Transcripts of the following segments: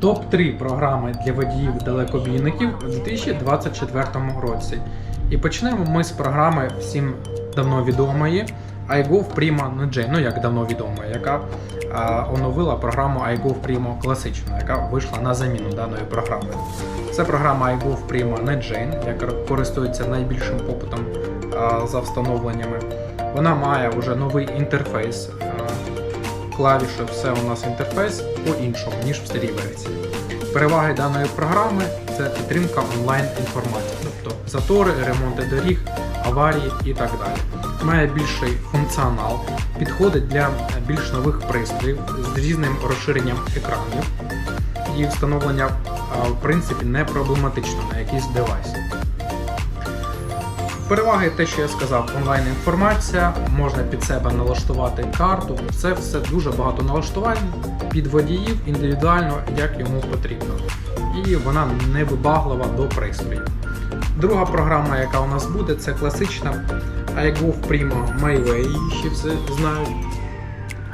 Топ-3 програми для водіїв далекобійників у 2024 році. І почнемо ми з програми всім давно відомої iGo Primo NG, ну як давно відомої, яка а, оновила програму iGo Primo класичну, яка вийшла на заміну даної програми. Це програма iGo Primo NetGen, яка користується найбільшим попитом а, за встановленнями. Вона має вже новий інтерфейс. а, клавіші, все у нас інтерфейс по-іншому, ніж в старій версії. Переваги даної програми це підтримка онлайн інформації, тобто затори, ремонти доріг, аварії і так далі. Має більший функціонал, підходить для більш нових пристроїв з різним розширенням екранів. І встановлення в принципі не проблематично на якийсь девайс. Переваги те, що я сказав, онлайн інформація, можна під себе налаштувати карту. Це все дуже багато налаштувань під водіїв індивідуально, як йому потрібно. І вона не вибаглива до пристроїв. Друга програма, яка у нас буде, це класична iGo Primo MyWay, її ще всі знають.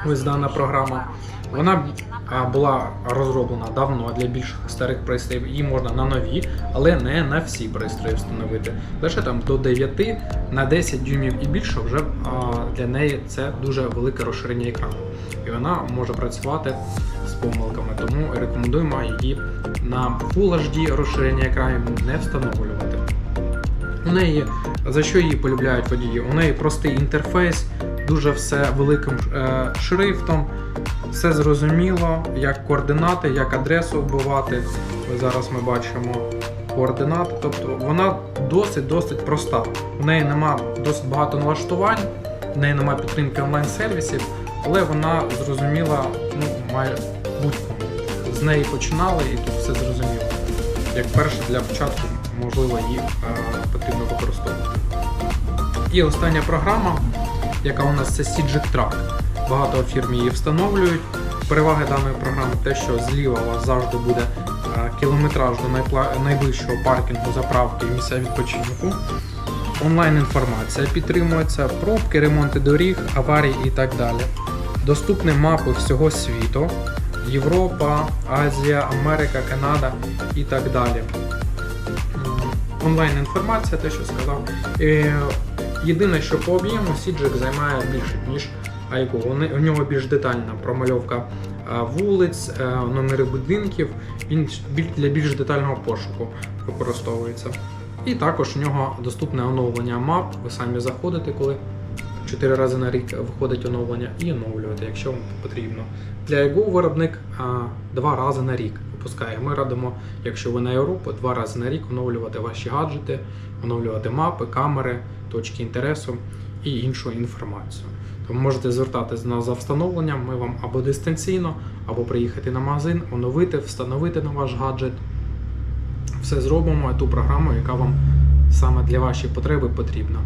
Ось дана програма. Вона а, була розроблена давно для більш старих пристроїв. Її можна на нові, але не на всі пристрої встановити. Лише там до 9 на 10 дюймів і більше вже для неї це дуже велике розширення екрану. І вона може працювати з помилками. Тому рекомендуємо її на Full HD розширення екранів не встановлювати. У неї за що її полюбляють водії? У неї простий інтерфейс, дуже все великим е, шрифтом, все зрозуміло, як координати, як адресу вбивати. Зараз ми бачимо координати. Тобто вона досить-досить проста. У неї нема досить багато налаштувань, в неї немає підтримки онлайн-сервісів, але вона зрозуміла, ну, має будь-кому. З неї починали і тут все зрозуміло. Як перше для початку, можливо, її е, потрібно використовувати. І остання програма, яка у нас це Sigic Track. Багато фірм її встановлюють. Переваги даної програми те, що зліва у вас завжди буде е, кілометраж до найближчого паркінгу, заправки і місця відпочинку. Онлайн інформація підтримується, пробки, ремонти доріг, аварії і так далі. Доступні мапи всього світу, Європа, Азія, Америка, Канада і так далі. Онлайн інформація, те, що сказав. Е, Єдине, що по об'єму Сіджик займає більше, ніж Вони- У нього більш детальна промальовка е, вулиць, е, номери будинків, він для більш детального пошуку використовується. І також у нього доступне оновлення мап. Ви самі заходите, коли 4 рази на рік виходить оновлення, і оновлюєте, якщо вам потрібно. Для iGo виробник а, 2 рази на рік. Ми радимо, якщо ви на Європу, 2 рази на рік оновлювати ваші гаджети, оновлювати мапи, камери, точки інтересу і іншу інформацію. Тому можете звертатись нас за встановленням, ми вам або дистанційно, або приїхати на магазин, оновити, встановити на ваш гаджет. Все зробимо ту програму, яка вам саме для вашої потреби потрібна.